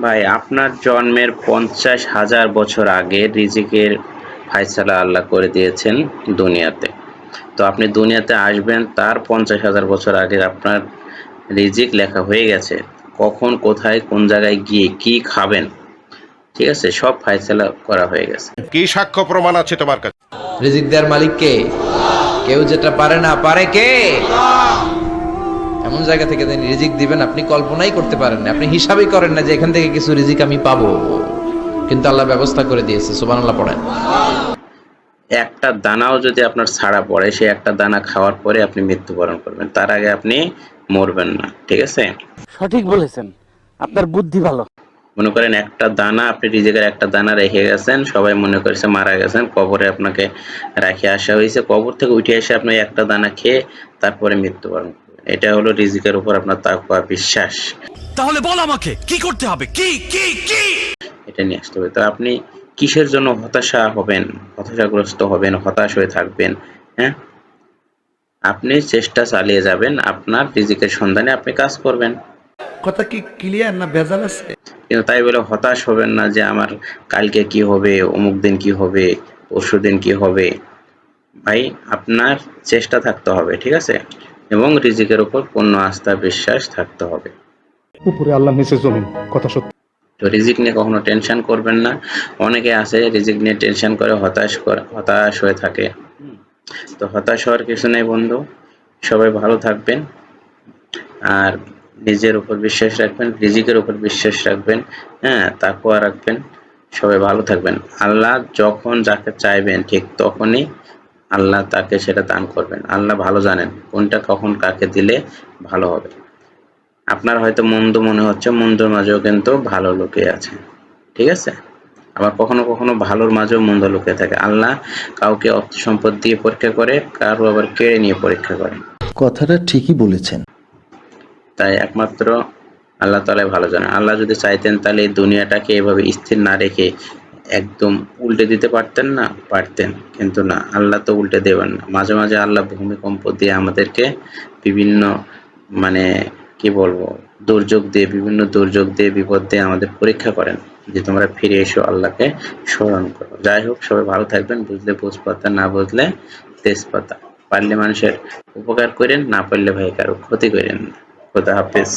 ভাই আপনার জন্মের পঞ্চাশ হাজার বছর আগে রিজিকের ফায়সালা আল্লাহ করে দিয়েছেন দুনিয়াতে। তো আপনি দুনিয়াতে আসবেন তার পঞ্চাশ হাজার বছর আগে আপনার রিজিক লেখা হয়ে গেছে। কখন কোথায় কোন জায়গায় গিয়ে কি খাবেন ঠিক আছে সব ফাইসালা করা হয়ে গেছে। কি সাক্ষ্য প্রমাণ আছে তোমার কাছে? রিজিক দেওয়ার মালিক কে? কেউ যেটা পারে না পারে কে? এমন জায়গা থেকে তিনি রিজিক দিবেন আপনি কল্পনাই করতে পারেন না। আপনি হিসাবই করেন না যে এখান থেকে কিছু রিজিক আমি পাবো। কিন্তু আল্লাহ ব্যবস্থা করে দিয়েছে সুবান আল্লাহ পড়েন। একটা দানাও যদি আপনার ছাড়া পড়ে সেই একটা দানা খাওয়ার পরে আপনি মৃত্যুবরণ করবেন। তার আগে আপনি মরবেন না ঠিক আছে? সঠিক বলেছেন। আপনার বুদ্ধি ভালো। মনে করেন একটা দানা আপনি রিজিকের একটা দানা রেখে গেছেন সবাই মনে করেছে মারা গেছেন কবরে আপনাকে রাখে আসা হয়েছে। কবর থেকে উঠে এসে আপনি একটা দানা খেয়ে তারপরে মৃত্যুবরণ এটা হলো রিজিকের উপর আপনার তাকওয়া বিশ্বাস। তাহলে বল আমাকে কি করতে হবে? কি কি কি? এটা নিয়ে আসতে হবে। তো আপনি কিসের জন্য হতাশা হবেন? হতাশাগ্রস্ত হবেন? হতাশ হয়ে থাকবেন? হ্যাঁ? আপনি চেষ্টা চালিয়ে যাবেন। আপনার রিজিকের সন্ধানে আপনি কাজ করবেন। কথা কি ক্লিয়ার না ভেজাল আছে? কিন্তু তাই বলে হতাশ হবেন না যে আমার কালকে কি হবে অমুক দিন কি হবে পরশু দিন কি হবে। ভাই আপনার চেষ্টা থাকতে হবে ঠিক আছে? এবং রিজিকের উপর পূর্ণ আস্থা বিশ্বাস থাকতে হবে। উপরে আল্লাহ নিচে জমিন কথা সত্যি। তো রিজিক নিয়ে কখনো টেনশন করবেন না। অনেকে আছে রিজিক নিয়ে টেনশন করে হতাশ করে হতাশ হয়ে থাকে। তো হতাশ হওয়ার কিছু নেই বন্ধু সবাই ভালো থাকবেন। আর নিজের উপর বিশ্বাস রাখবেন রিজিকের উপর বিশ্বাস রাখবেন হ্যাঁ তাকুয়া রাখবেন। সবাই ভালো থাকবেন। আল্লাহ যখন যাকে চাইবেন ঠিক তখনই আল্লাহ তাকে সেটা দান করবেন। আল্লাহ ভালো জানেন কোনটা কখন কাকে দিলে ভালো হবে। আপনার হয়তো মন্দ মনে হচ্ছে মন্দর মাঝেও কিন্তু ভালো লোকে আছে। ঠিক আছে? আবার কখনো কখনো ভালোর মাঝেও মন্দ লোকে থাকে। আল্লাহ কাউকে অর্থ সম্পদ দিয়ে পরীক্ষা করে কারও আবার কেড়ে নিয়ে পরীক্ষা করে। কথাটা ঠিকই বলেছেন। তাই একমাত্র আল্লাহ তালাই ভালো জানে আল্লাহ যদি চাইতেন তাহলে এই দুনিয়াটাকে এভাবে স্থির না রেখে একদম উল্টে দিতে পারতেন না, পারতেন। কিন্তু না, আল্লাহ তো উল্টে দেবেন না। মাঝে মাঝে আল্লাহ ভূমিকম্প দিয়ে আমাদেরকে বিভিন্ন মানে কি বলব, দুর্যোগ দিয়ে, বিভিন্ন দুর্যোগ দিয়ে, বিপদ দিয়ে আমাদের পরীক্ষা করেন যে তোমরা ফিরে এসো আল্লাহকে স্মরণ করো। যাই হোক, সবাই ভালো থাকবেন। বুঝলে বুঝপাতা, না বুঝলে তেজপাতা। পারলে মানুষের উপকার করেন, না পারলে ভাই কারও ক্ষতি করেন খোদা হাফেজ।